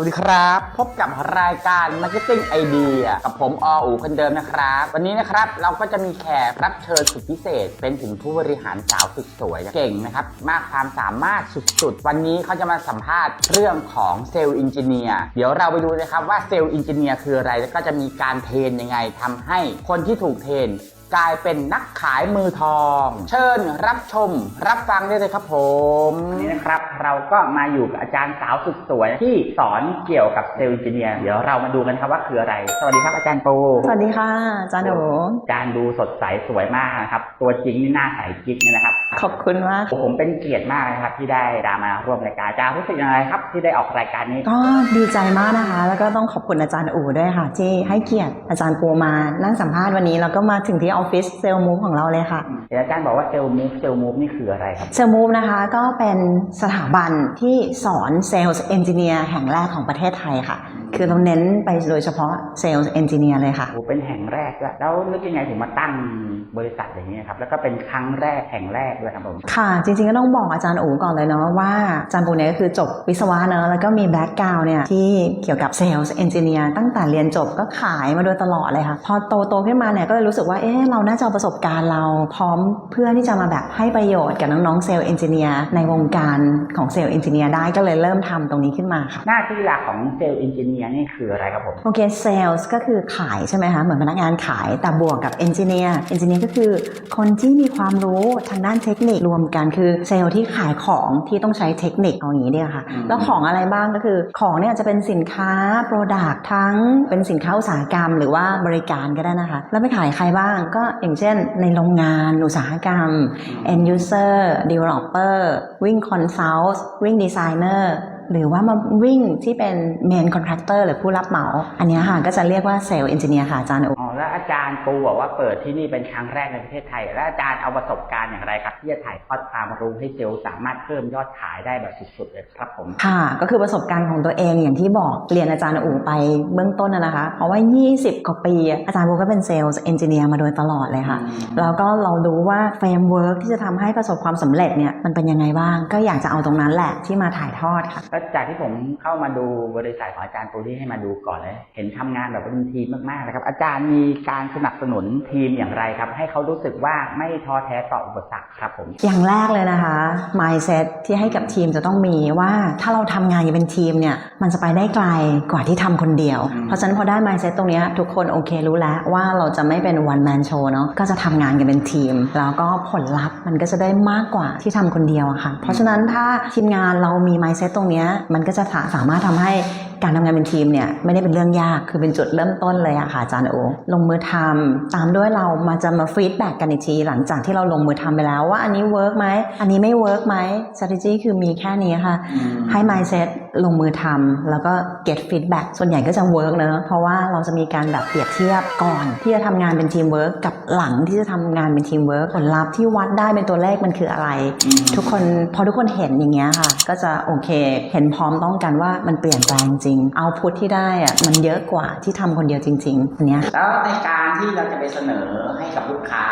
วัสดีครับ พบกับรายการ Marketing Idea กับผมออูคนเดิมนะครับ วันนี้นะครับเราก็จะมีแขกรับเชิญสุดพิเศษ เป็นถึงผู้บริหารสาวสุดสวยเก่งนะครับ มากความสามารถสุดๆ วันนี้เขาจะมาสัมภาษณ์เรื่องของเซลล์อินจิเนียร์เดี๋ยวเราไปดูนะครับว่าเซลล์อินจิเนียร์คืออะไร แล้วก็จะมีการเทรนยังไงทำให้คนที่ถูกเทรน กลายเป็นนักขายมือทอง เชิญรับชม รับฟังได้เลยครับผมวันนี้นะครับ เราก็มาอยู่กับอาจารย์สาวสุดสวยที่สอนเกี่ยวกับเซลล์อินจิเนียร์เดี๋ยวเรามาดูกันครับว่าคืออะไร สวัสดีครับอาจารย์ปูสวัสดีค่ะอาจารย์หนูอาจารย์ดูสดใสสวยมากนะครับ ตัวจริงนี่หน้าใสกิ๊กเลยนะครับ ขอบคุณมากผมเป็นเกียรติมากนะครับ ที่ได้ดามาร่วมรายการอาจารย์รู้สึกยังไงครับ ที่ได้ออกรายการนี้ก็ดีใจมากนะคะ แล้วก็ต้องขอบคุณอาจารย์อู่ด้วยค่ะ ที่ให้เกียรติอาจารย์ปูมานั่งสัมภาษณ์วันนี้แล้วก็มาถึงที่ออฟฟิศเซลล์มูฟของเราเลยค่ะ เดี๋ยวอาจารย์บอกว่าเซลล์มูฟเซลล์มูฟนี่คืออะไรครับเซลล์มูฟนะคะก็เป็นสถาบันที่สอนเซลล์เอนจิเนียร์แห่งแรกของประเทศไทยค่ะ คือเราเน้นไปโดยเฉพาะเซลล์เอนจิเนียร์เลยค่ะโอ้เป็นแห่งแรกด้วยแล้วนึกยังไงถึงมาตั้งบริษัทอย่างนี้ยครับ แล้วก็เป็นครั้งแรกแห่งแรกด้วยครับผม ค่ะ จริงๆก็ต้องบอกอาจารย์อู๋ก่อนเลยเนาะว่าอาจารย์ปูเนี่ยก็คือจบวิศวะเนอะแล้วก็มีแบ็กกราวน์เนี่ยที่เกี่ยวกับเซลล์เอนจิเนียร์ตั้งแต่เรียนจบก็ขายมาโดยตลอดเลยค่ะ พอโตโตๆขึ้นมาเนี่ยก็เลยรู้สึกว่าเอ๊ะเราน่าจะเอาประสบการณ์เราพร้อมเพื่อที่จะมาแบบให้ประโยชน์กับน้องๆเซลล์เอนจิเนียร์ในวงการของเซลล์เอนจิเนียร์ได้ก็เลยเริ่มทำตรงนี้ขึ้นมาค่ะหน้าที่หลักของเซลล์อินจิเนียร์นี่คืออะไรครับผม โอเคเซลล์ก็คือขายใช่ไหมคะ เหมือนพนักงานขายแต่บวกกับเอนจิเนียร์เอนจิเนียร์ก็คือคนที่มีความรู้ทางด้านเทคนิครวมกันคือเซลล์ที่ขายของที่ต้องใช้เทคนิคเอาอย่างนี้ดีกว่าค่ะอืมแล้วของอะไรบ้างก็คือของเนี่ยจะเป็นสินค้าโปรดักทั้งเป็นสินค้าอุตสาหกรรม หรือว่าบริการก็ได้นะคะ แล้วไปขายใครบ้างก็อย่างเช่น ในโรงงานอุตสาหกรรม end user developer วิ่ง consult วิ่ง designer หรือว่ามาวิ่งที่เป็นเมนคอนแทคเตอร์หรือผู้รับเหมา อันนี้ค่ะก็จะเรียกว่าเซลล์เอนจิเนียร์ค่ะอาจารย์อุอ๋อ แล้วอาจารย์ปูบอกว่าเปิดที่นี่เป็นครั้งแรกในประเทศไทย แล้วอาจารย์เอาประสบการณ์อย่างไรครับ ที่จะถ่ายทอดความรู้ให้เซลล์สามารถเพิ่มยอดขายได้แบบสุดๆเลยครับผมค่ะ ก็คือประสบการณ์ของตัวเองอย่างที่บอกเรียนอาจารย์อูไปเบื้องต้นนะนะคะ เพราะว่า 20 กว่าปี อาจารย์อูก็เป็น sales engineer มาโดยตลอดเลยค่ะ แล้วก็เรารู้ว่าเฟรมเวิร์กที่จะทำให้ประสบความสำเร็จเนี่ยมันเป็นยังไงบ้าง ก็อยากจะเอาตรงนั้นแหละที่มาถ่ายทอดค่ะแล้วจากที่ผมเข้ามาดูบริษัทของอาจารย์ปูที่ให้มาดูก่อนเลยเห็นทำงานแบบเป็นทีมมากๆนะครับ อาจารย์มีการสนับสนุนทีมอย่างไรครับ ให้เขารู้สึกว่าไม่ท้อแท้ต่ออุปสรรคครับผม อย่างแรกเลยนะคะ mindset ที่ให้กับทีมจะต้องมีว่าถ้าเราทำงานอย่างเป็นทีมเนี่ยมันจะไปได้ไกลกว่าที่ทำคนเดียวอืมเพราะฉะนั้นพอได้ mindset ตรงเนี้ยทุกคนโอเครู้แล้วว่าเราจะไม่เป็น one man show เนาะก็จะทำงานกันเป็นทีม แล้วก็ผลลัพธ์มันก็จะได้มากกว่าที่ทำคนเดียวอะค่ะ เพราะฉะนั้นถ้าทีมงานเรามี mindset ตรงเนี้ยมันก็จะสามารถทำให้การทำงานเป็นทีมเนี่ยไม่ได้เป็นเรื่องยากคือเป็นจุดเริ่มต้นเลยอะค่ะอาจารย์โอลงมือทำตามด้วยเรามาจะมาฟีดแบ็กกันอีกที หลังจากที่เราลงมือทำไปแล้วว่าอันนี้เวิร์กไหมอันนี้ไม่เวิร์กไหม strategy คือมีแค่นี้ค่ะให้ mindset ลงมือทำแล้วก็ get feedback ส่วนใหญ่ก็จะ work เนอะเพราะว่าเราจะมีการแบบเปรียบเทียบก่อน ที่จะทำงานเป็นทีม work กับหลังที่จะทำงานเป็นทีม work ผลลัพธ์ที่วัดได้เป็นตัวเลขมันคืออะไร ทุกคนพอทุกคนเห็นอย่างเงี้ยค่ะ ก็จะโอเค เห็นพร้อมต้องกันว่ามันเปลี่ยนแปลงจริงเอาพุทที่ได้อะมันเยอะกว่าที่ทำคนเดียวจริงๆอันเนี้ยแล้วในการ ที่เราจะไปเสนอให้กับลูกค้า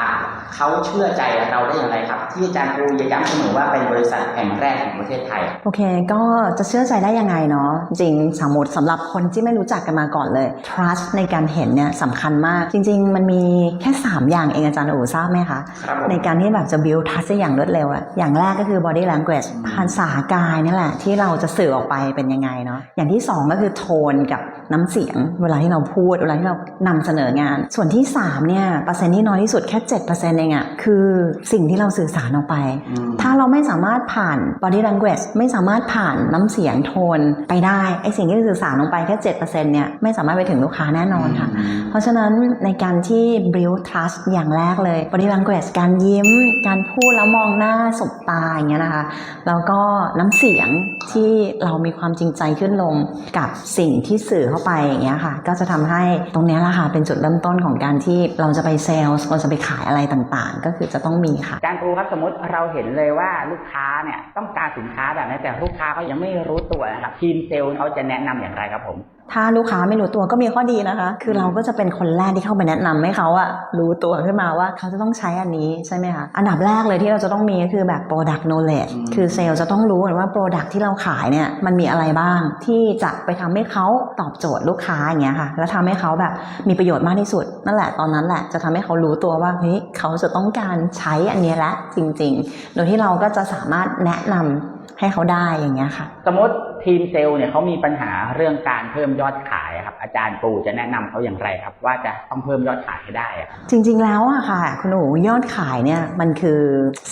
เขาเชื่อใจเราได้อย่างไรครับ ที่อาจารย์ปูย้ำเสมอว่าเป็นบริษัทแห่งแรกของประเทศไทย โอเค ก็จะเชื่อใจได้ยังไงเนาะจริงสมมติสำหรับคนที่ไม่รู้จักกันมาก่อนเลย trust ในการเห็นเนี่ยสำคัญมาก จริง ๆ มันมีแค่ 3 อย่างเองอาจารย์อู๋ทราบไหมคะครับผมในการที่แบบจะ build trust ได้อย่างรวดเร็วอะอย่างแรกก็คือ body language ภาษากายนี่แหละ ที่เราจะสื่อออกไปเป็นยังไงเนาะอย่างที่ 2 ก็คือโทนกับน้ำเสียง เวลาที่เราพูดเวลาที่เรานำเสนองานส่วนที่ 3 เนี่ยเปอร์เซ็นต์ที่น้อยที่สุดแค่7%เองอะคือสิ่งที่เราสื่อสารออกไปอืมถ้าเราไม่สามารถผ่าน body language ไม่สามารถผ่านน้ำเสียงโทนไปได้ไอสิ่งที่สื่อสารลงไปแค่7%เนี่ยไม่สามารถไปถึงลูกค้าแน่นอนค่ะ เพราะฉะนั้นในการที่ build trust อย่างแรกเลย body language การยิ้ม การพูดแล้วมองหน้าสบตาอย่างเงี้ยนะคะแล้วก็น้ำเสียงที่เรามีความจริงใจขึ้นลงกับสิ่งที่สื่อเข้าไปอย่างเงี้ยค่ะ ก็จะทำให้ตรงเนี้ยแหละค่ะเป็นจุดเริ่มต้นของการที่เราจะไปเซลล์เราจะไปขายอะไรต่างๆ ก็คือจะต้องมีค่ะอาจารย์ปูครับสมมติเราเห็นเลยว่าลูกค้าเนี่ยต้องการสินค้าแบบนี้แต่ลูกค้าเขายังไม่รู้ตัวนะครับทีมเซลล์เขาจะแนะนำอย่างไรครับผมถ้าลูกค้าไม่รู้ตัวก็มีข้อดีนะคะ คือเราก็จะเป็นคนแรกที่เข้าไปแนะนำให้เขาอะรู้ตัวขึ้นมาว่าเขาจะต้องใช้อันนี้ใช่ไหมคะ อันดับแรกเลยที่เราจะต้องมีก็คือแบบ product knowledge อืมคือเซลล์จะต้องรู้ก่อนว่า product ที่เราขายเนี่ยมันมีอะไรบ้างที่จะไปทำให้เขาตอบโจทย์ลูกค้าอย่างเงี้ยค่ะ แล้วทำให้เขาแบบมีประโยชน์มากที่สุด นั่นแหละตอนนั้นแหละจะทำให้เขารู้ตัวว่าเฮ้ยเขาจะต้องการใช้อันเนี้ยละจริง ๆ โดยที่เราก็จะสามารถแนะนำให้เขาได้อย่างเงี้ยค่ะ สมมติ ทีมเซลล์เนี่ยเขามีปัญหาเรื่องการเพิ่มยอดขาย ครับ อาจารย์ปูจะแนะนำเขาอย่างไรครับ ว่าจะต้องเพิ่มยอดขายให้ได้ครับจริง ๆ แล้วอะค่ะ คุณหนูยอดขายเนี่ยมันคือ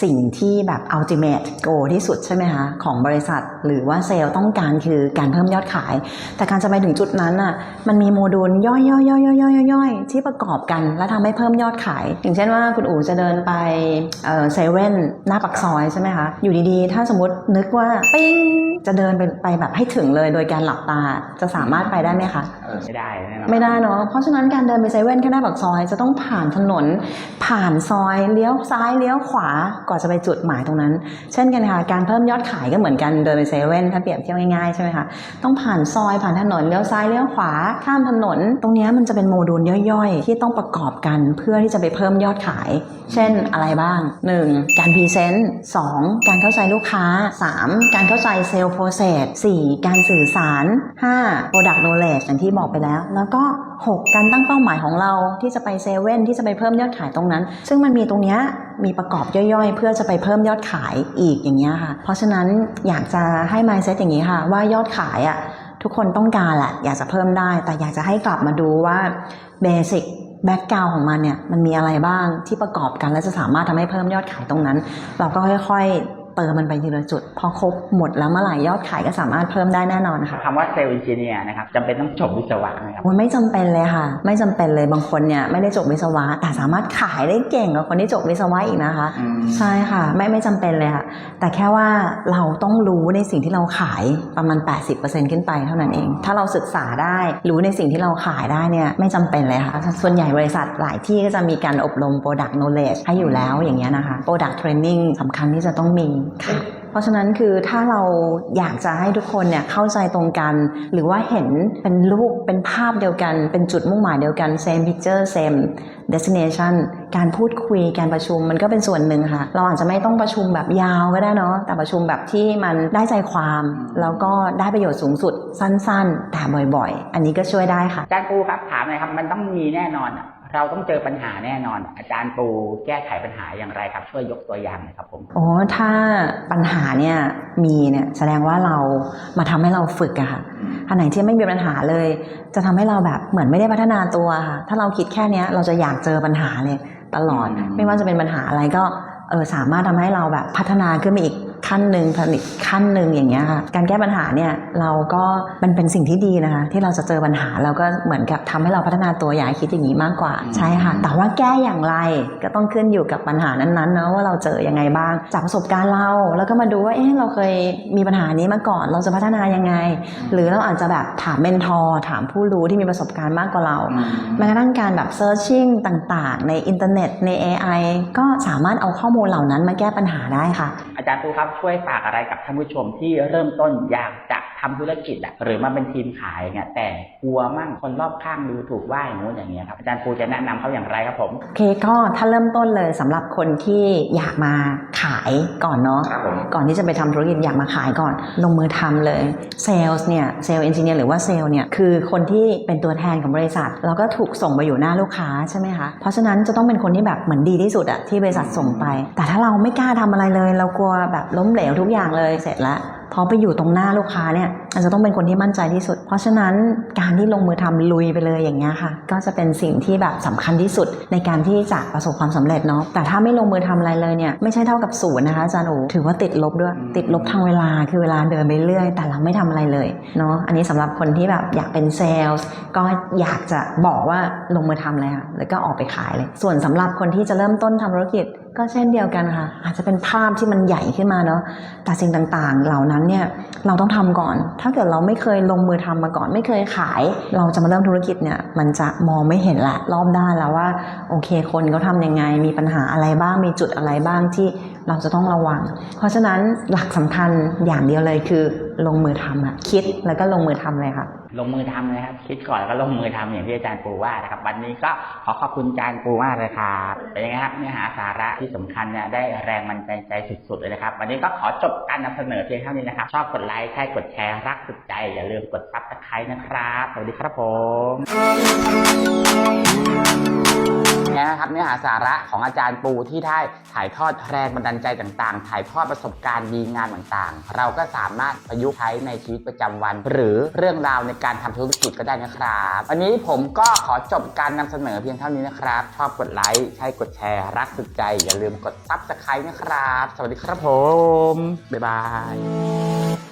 สิ่งที่แบบ ultimate goal ที่สุดใช่ไหมคะของบริษัท หรือว่าเซลล์ต้องการคือการเพิ่มยอดขาย แต่การจะไปถึงจุดนั้นอะมันมีโมดูลย่อยๆๆๆๆๆที่ประกอบกัน แล้วทำให้เพิ่มยอดขาย อย่างเช่นว่าคุณอู๋จะเดินไปเซเว่นหน้าปักซอยใช่ไหมคะอยู่ดีๆ ถ้าสมมตินึกว่าปิ้งจะเดินไปไปแบบให้ถึงเลยโดยการหลับตาจะสามารถไปได้ไหมคะเออไม่ได้แน่นอนไม่ได้เนาะเพราะฉะนั้นการเดินไปเซเว่นแค่หน้าปากซอย จะต้องผ่านถนน ผ่านซอยเลี้ยวซ้ายเลี้ยวขวาก่อนจะไปจุดหมายตรงนั้น เช่นกันค่ะการเพิ่มยอดขายก็เหมือนกันเดินไปเซเว่นถ้าเปรียบเทียบง่ายๆใช่ไหมคะต้องผ่านซอยผ่านถนนเลี้ยวซ้ายเลี้ยวขวาข้ามถนน ตรงเนี้ยมันจะเป็นโมดูลย่อยๆ ที่ต้องประกอบกันเพื่อที่จะไปเพิ่มยอดขาย เช่นอะไรบ้าง 1. การพรีเซนต์ 2. การเข้าใจลูกค้า 3. การเข้าใจเซลล์โปรเซส 4. การสื่อสาร 5. Product Knowledge อย่างที่บอกไปแล้ว แล้วก็ 6. การตั้งเป้าหมายของเราที่จะไปเซเว่นที่จะไปเพิ่มยอดขายตรงนั้น ซึ่งมันมีตรงเนี้ยมีประกอบย่อยๆ เพื่อจะไปเพิ่มยอดขายอีกอย่างเงี้ยค่ะ เพราะฉะนั้นอยากจะให้ mindset อย่างนี้ค่ะ ว่ายอดขายอะทุกคนต้องการแหละอยากจะเพิ่มได้ แต่อยากจะให้กลับมาดูว่าเบสิกแบ็กกราวของมันเนี่ยมันมีอะไรบ้างที่ประกอบกันและจะสามารถทำให้เพิ่มยอดขายตรงนั้น เราก็ค่อยๆ เติมมันไปทีละจุด พอครบหมดแล้วเมื่อไหร่ยอดขายก็สามารถเพิ่มได้แน่นอนค่ะคำว่าเซลล์อินจิเนียร์นะครับจำเป็นต้องจบวิศวะไหมครับมันไม่จำเป็นเลยค่ะ ไม่จำเป็นเลยบางคนเนี่ยไม่ได้จบวิศวะ แต่สามารถขายได้เก่งกว่าคนที่จบวิศวะอีกนะคะอืมใช่ค่ะไม่ไม่จำเป็นเลยค่ะ แต่แค่ว่าเราต้องรู้ในสิ่งที่เราขายประมาณ 80%ขึ้นไปเท่านั้นเอง ถ้าเราศึกษาได้รู้ในสิ่งที่เราขายได้เนี่ยไม่จำเป็นเลยค่ะ ส่วนใหญ่บริษัทหลายที่ก็จะมีการอบรม product knowledge ให้อยู่แล้วอย่างเงี้ยนะคะ product training สำคัญที่จะต้องมีค่ะเพราะฉะนั้นคือถ้าเราอยากจะให้ทุกคนเนี่ยเข้าใจตรงกัน หรือว่าเห็นเป็นรูปเป็นภาพเดียวกัน เป็นจุดมุ่งหมายเดียวกัน same picture same destination การพูดคุยการประชุมมันก็เป็นส่วนหนึ่งค่ะ เราอาจจะไม่ต้องประชุมแบบยาวก็ได้เนาะแต่ประชุมแบบที่มันได้ใจความ แล้วก็ได้ประโยชน์สูงสุดสั้นๆ แต่บ่อยๆ อันนี้ก็ช่วยได้ค่ะอาจารย์ปูครับถามหน่อยครับมันต้องมีแน่นอนอะ เราต้องเจอปัญหาแน่นอน อาจารย์ปูแก้ไขปัญหาอย่างไรครับ ช่วยยกตัวอย่างหน่อยครับผมโอ้ถ้าปัญหาเนี่ยมีเนี่ยแสดงว่าเรามาทำให้เราฝึกอะค่ะอันไหนที่ไม่มีปัญหาเลย จะทำให้เราแบบเหมือนไม่ได้พัฒนาตัวค่ะถ้าเราคิดแค่เนี้ยเราจะอยากเจอปัญหาเลยตลอดอืมไม่ว่าจะเป็นปัญหาอะไรก็เออสามารถทำให้เราแบบพัฒนาขึ้นมาอีก ขั้นหนึ่งผลิตขั้นหนึ่งอย่างเงี้ยค่ะการแก้ปัญหาเนี่ยเราก็มันเป็นสิ่งที่ดีนะคะที่เราจะเจอปัญหาเราก็เหมือนกับทำให้เราพัฒนาตัวอย่าให้คิดอย่างนี้มากกว่าใช่ค่ะแต่ว่าแก้อย่างไรก็ต้องขึ้นอยู่กับปัญหานั้นๆเนาะว่าเราเจอยังไงบ้าง จากประสบการณ์เราแล้วก็มาดูว่าเอ๊ะเราเคยมีปัญหานี้มาก่อนเราจะพัฒนายังไง หรือเราอาจจะแบบถามเมนทอร์ถามผู้รู้ที่มีประสบการณ์มากกว่าเราแม้กระทั่งการแบบ searching ต่างๆ ในอินเทอร์เน็ตใน AI ก็สามารถเอาข้อมูลเหล่านั้นมาแก้ปัญหาได้ค่ะ อาจารย์ปูครับช่วยฝากอะไรกับท่านผู้ชมที่เริ่มต้นอยากจะ ทำธุรกิจอะหรือมาเป็นทีมขายเนี่ยแต่กลัวมั่งคนรอบข้างดูถูกว่าอย่างงู้นอย่างเงี้ยครับอาจารย์ปูจะแนะนำเขาอย่างไรครับผมโอเคก็ถ้าเริ่มต้นเลยสำหรับคนที่อยากมาขายก่อนเนาะครับผมก่อนที่จะไปทำธุรกิจอยากมาขายก่อน ลงมือทำเลยเซลล์เนี่ยเซลล์เอนจิเนียร์หรือว่าเซลล์เนี่ยคือคนที่เป็นตัวแทนของบริษัท แล้วก็ถูกส่งไปอยู่หน้าลูกค้าใช่ไหมคะเพราะฉะนั้นจะต้องเป็นคนที่แบบเหมือนดีที่สุดอะที่บริษัทส่งไป แต่ถ้าเราไม่กล้าทำอะไรเลย เรากลัวแบบล้มเหลวทุกอย่างเลยเสร็จแล้ว พอไปอยู่ตรงหน้าลูกค้าเนี่ย อาจจะต้องเป็นคนที่มั่นใจที่สุด เพราะฉะนั้นการที่ลงมือทำลุยไปเลยอย่างเงี้ยค่ะ ก็จะเป็นสิ่งที่แบบสำคัญที่สุดในการที่จะประสบความสำเร็จเนาะแต่ถ้าไม่ลงมือทำอะไรเลยเนี่ยไม่ใช่เท่ากับศูนย์นะคะอาจารย์โอถือว่าติดลบด้วย ติดลบทางเวลาคือเวลาเดินไปเรื่อย แต่เราไม่ทำอะไรเลยเนาะอันนี้สำหรับคนที่แบบอยากเป็นเซลล์ก็อยากจะบอกว่าลงมือทำเลยค่ะแล้วก็ออกไปขายเลย ส่วนสำหรับคนที่จะเริ่มต้นทำธุรกิจก็เช่นเดียวกันค่ะ อาจจะเป็นภาพที่มันใหญ่ขึ้นมาเนาะแต่สิ่งต่างๆ เหล่านั้นเนี่ยเราต้องทำก่อนถ้าเกิดเราไม่เคยลงมือทำมาก่อน ไม่เคยขาย เราจะมาเริ่มธุรกิจเนี่ย มันจะมองไม่เห็นละรอบด้านแล้วว่า โอเค คนเขาทำยังไง มีปัญหาอะไรบ้าง มีจุดอะไรบ้างที่เราจะต้องระวัง เพราะฉะนั้นหลักสำคัญอย่างเดียวเลยคือลงมือทำอะคิดแล้วก็ลงมือทำเลยค่ะ ลงมือทำเลยครับ คิดก่อนแล้วก็ลงมือทำอย่างที่อาจารย์ปูว่านะครับ วันนี้ก็ขอขอบคุณอาจารย์ปูมากเลยครับเป็นยังไงครับเนื้อหาสาระที่สำคัญเนี่ยได้แรงมันใจใจสุดๆเลยนะครับ วันนี้ก็ขอจบการนำเสนอเพียงเท่านี้นะครับ ชอบกดไลค์ใช่กดแชร์รักสุดใจ อย่าลืมกดซับสไครต์นะครับ สวัสดีครับผม เนี่ยนะครับเนื้อหาสาระของอาจารย์ปูที่ได้ถ่ายทอดแรงบันดาลใจต่างๆ ถ่ายทอดประสบการณ์ดีงานต่างๆ เราก็สามารถประยุกต์ใช้ในชีวิตประจำวัน หรือเรื่องราวในการทำธุรกิจก็ได้นะครับวันนี้ผมก็ขอจบการนำเสนอเพียงเท่านี้นะครับ ชอบกดไลค์ใช่กดแชร์รักสุดใจ อย่าลืมกดซับสไครต์นะครับ สวัสดีครับผมบ๊ายบาย